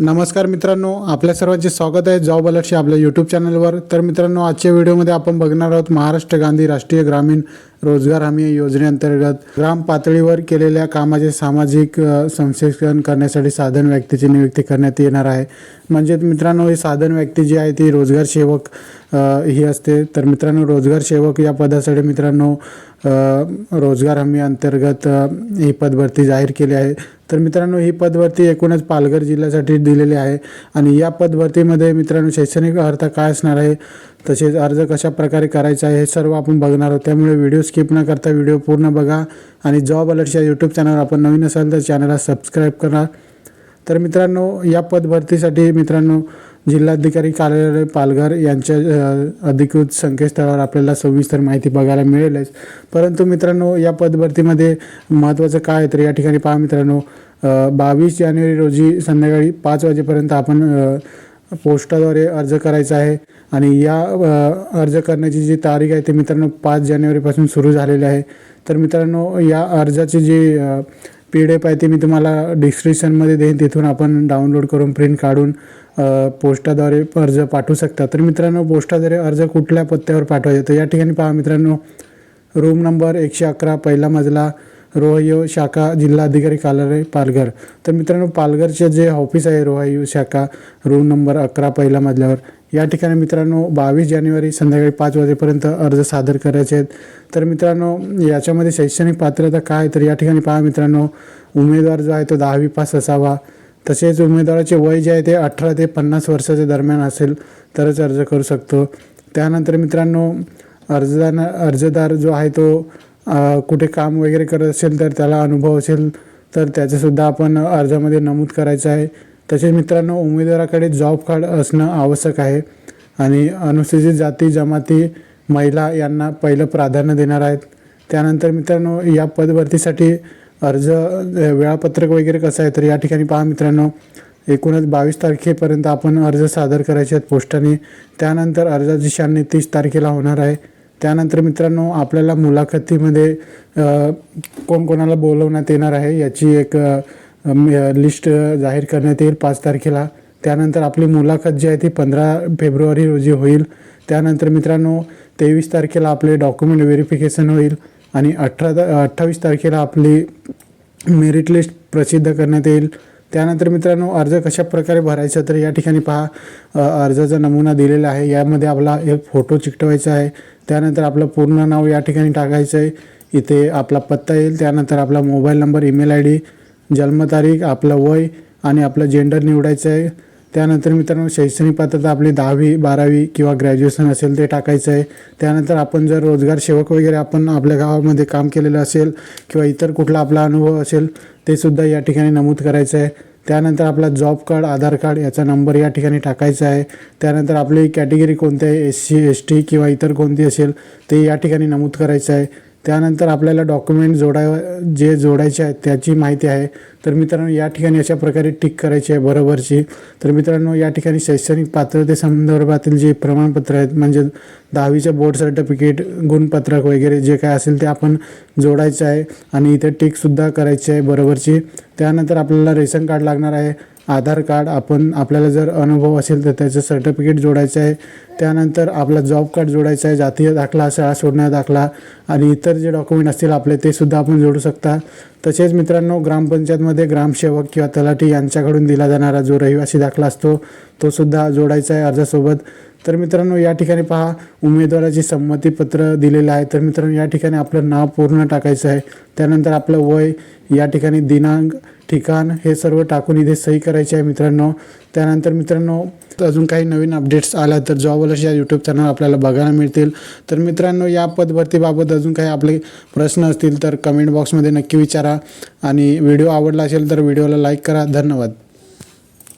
नमस्कार मित्रांनो आपल्या सर्वांचे स्वागत आहे जॉब अलर्टशी आपल्या यूट्यूब चॅनलवर. तर मित्रांनो आजच्या व्हिडिओमध्ये आपण बघणार आहोत महाराष्ट्र गांधी राष्ट्रीय ग्रामीण रोजगार हमी योजनेअंतर्गत ग्राम पातळीवर केलेल्या कामाचे सामाजिक संशोधन करण्यासाठी साधन व्यक्तीची नियुक्ती करण्यात येणार आहे. म्हणजे मित्रांनो ही साधन व्यक्ती जी आहे ती रोजगार सेवक ही असते. तर मित्रांनो रोजगार सेवक या पदासाठी मित्रांनो रोजगार हमी अंतर्गत ही पदभरती जाहीर केली आहे. तर मित्रांनो ही पदभरती एकूणच पालघर जिल्ह्यासाठी दिलेली आहे. आणि या पदभरतीमध्ये मित्रांनो शैक्षणिक अर्थ काय असणार आहे? तसेच अर्ज कशा प्रकारे करायचा आहे? हे सर्व आपण बघणार आहोत. त्यामुळे व्हिडिओ स्किप न करता व्हिडिओ पूर्ण बघा. आणि जॉब अलर्टच्या यूट्यूब चॅनलवर आपण नवीन असाल तर चॅनलला सबस्क्राईब करा. तर मित्रांनो या पदभरतीसाठी मित्रांनो जिल्हाधिकारी कार्यालय पालघर यांच्या अधिकृत संकेतस्थळावर आपल्याला सविस्तर माहिती बघायला मिळेलच. परंतु मित्रांनो या पदभरतीमध्ये महत्त्वाचं काय आहे तर या ठिकाणी पहा मित्रांनो बावीस जानेवारी रोजी संध्याकाळी पाच वाजेपर्यंत आपण पोस्टाद्वारे अर्ज करायचा आहे आणि या अर्ज करण्याची जी तारीख आहे ती मित्रांनो पाच जानेवारीपासून सुरू झालेली आहे. तर मित्रांनो या अर्जाची जी पी डी एफ आहे ती मी तुम्हाला डिस्क्रिप्शनमध्ये देईन. तिथून आपण डाउनलोड करून प्रिंट काढून पोस्टाद्वारे अर्ज पाठवू शकता. तर मित्रांनो पोस्टाद्वारे अर्ज कुठल्या पत्त्यावर पाठवायचा? तर या ठिकाणी पहा मित्रांनो रूम नंबर एकशे अकरा पहिला मजला रोहयो शाखा जिल्हाधिकारी कार्यालय पालघर. तर मित्रांनो पालघरचे जे ऑफिस आहे रोहयो शाखा रूम नंबर अकरा पहिल्या मजल्यावर. या ठिकाणी मित्रांनो बावीस जानेवारी संध्याकाळी पाच वाजेपर्यंत अर्ज सादर करायचे आहेत. तर मित्रांनो याच्यामध्ये शैक्षणिक पात्रता काय तर या ठिकाणी पहा मित्रांनो उमेदवार जो आहे तो दहावी पास असावा. तसेच उमेदवाराचे वय जे आहे ते अठरा ते पन्नास वर्षाच्या दरम्यान असेल तरच अर्ज करू शकतो. त्यानंतर मित्रांनो अर्जदार अर्जदार जो आहे तो कुठे काम वगैरे करत असेल तर त्याला अनुभव असेल तर त्याचंसुद्धा आपण अर्जामध्ये नमूद करायचं आहे. तसेच मित्रांनो उमेदवाराकडे जॉब कार्ड असणं आवश्यक आहे. आणि अनुसूचित जाती जमाती महिला यांना पहिलं प्राधान्य देणार आहेत. त्यानंतर मित्रांनो या पदभरतीसाठी अर्ज वेळापत्रक वगैरे कसं आहे? तर या ठिकाणी पहा मित्रांनो एकूणच बावीस तारखेपर्यंत आपण अर्ज सादर करायचे आहेत पोस्टाने. त्यानंतर अर्जाची छाननी तीस तारखेला होणार आहे. त्यानंतर मित्रांनो आपल्याला मुलाखतीमध्ये कोणकोणाला कोण कोणाला बोलवण्यात येणार आहे याची एक लिस्ट जाहीर करण्यात येईल पाच तारखेला. त्यानंतर आपली मुलाखत जी आहे ती पंधरा फेब्रुवारी रोजी होईल. त्यानंतर मित्रांनो तेवीस तारखेला आपले डॉक्युमेंट व्हेरिफिकेशन होईल आणि अठरा अठ्ठावीस तारखेला आपली मेरिट लिस्ट प्रसिद्ध करण्यात येईल. त्यानंतर मित्रांनो अर्ज कशा प्रकारे भरायचा तर या ठिकाणी पहा. अर्जाचा नमुना दिलेला आहे. यामध्ये आपला एक फोटो चिकटवायचा आहे. त्यानंतर आपलं पूर्ण नाव या ठिकाणी टाकायचं आहे. इथे आपला पत्ता येईल. त्यानंतर आपला mobile number email I D जन्मतारीख आपलं वय आणि आपलं जेंडर निवडायचं आहे. त्यानंतर मित्रांनो शैक्षणिक पात्रता आपली दहावी बारावी किंवा ग्रॅज्युएशन असेल ते टाकायचं आहे. त्यानंतर आपण जर रोजगार सेवक वगैरे आपण आपल्या गावामध्ये काम केलेलं असेल किंवा इतर कुठला आपला अनुभव असेल ते सुद्धा या ठिकाणी नमूद करायचं आहे. त्यानंतर आपला जॉब कार्ड आधार कार्ड याचा नंबर या ठिकाणी टाकायचा आहे. त्यानंतर आपली कॅटेगरी कोणती आहे? एस सी एस टी किंवा इतर कोणती असेल ते या ठिकाणी नमूद करायचं आहे. त्यानंतर आपल्याला डॉक्युमेंट जोडाय जे जोडायचे आहेत त्याची माहिती आहे. तर मित्रांनो या ठिकाणी अशा प्रकारे टिक करायची आहे बरोबरची. तर मित्रांनो या ठिकाणी शैक्षणिक पात्रतेसंदर्भातील जे प्रमाणपत्र आहेत म्हणजे दहावीचं बोर्ड सर्टिफिकेट गुणपत्रक वगैरे जे काय असेल ते आपण जोडायचं आहे. आणि इथे टिकसुद्धा करायची आहे बरोबरची. त्यानंतर आपल्याला रेशन कार्ड लागणार आहे. आधार कार्ड आपण आपल्याला जर अनुभव असेल तर त्याचं सर्टिफिकेट जोडायचं आहे. त्यानंतर आपला जॉब कार्ड जोडायचं आहे जातीय दाखला शाळा सोडण्या दाखला आणि इतर जे डॉक्युमेंट असतील आपले ते सुद्धा आपण जोडू शकता. तसेच मित्रांनो ग्रामपंचायतमध्ये ग्रामसेवक किंवा तलाठी यांच्याकडून दिला जाणारा जो रहिवासी दाखला असतो तो सुद्धा जोडायचा आहे अर्जासोबत. तर मित्रांनो या ठिकाणी पहा उमेदवाराची संमतीपत्र दिलेलं आहे. तर मित्रांनो या ठिकाणी आपलं नाव पूर्ण टाकायचं आहे. त्यानंतर आपलं वय या ठिकाणी दिनांक ठिकाण हे सर्व टाकून इथे सही करायची आहे मित्रांनो. त्यानंतर मित्रांनो अजून काही नवीन अपडेट्स आल्या तर जॉबलर्स या यूट्यूब चॅनल आपल्याला बघायला मिळतील. तर मित्रांनो या पदभरतीबाबत अजून काही आपले प्रश्न असतील तर कमेंट बॉक्समध्ये नक्की विचारा. आणि व्हिडिओ आवडला असेल तर व्हिडिओला लाईक करा. धन्यवाद.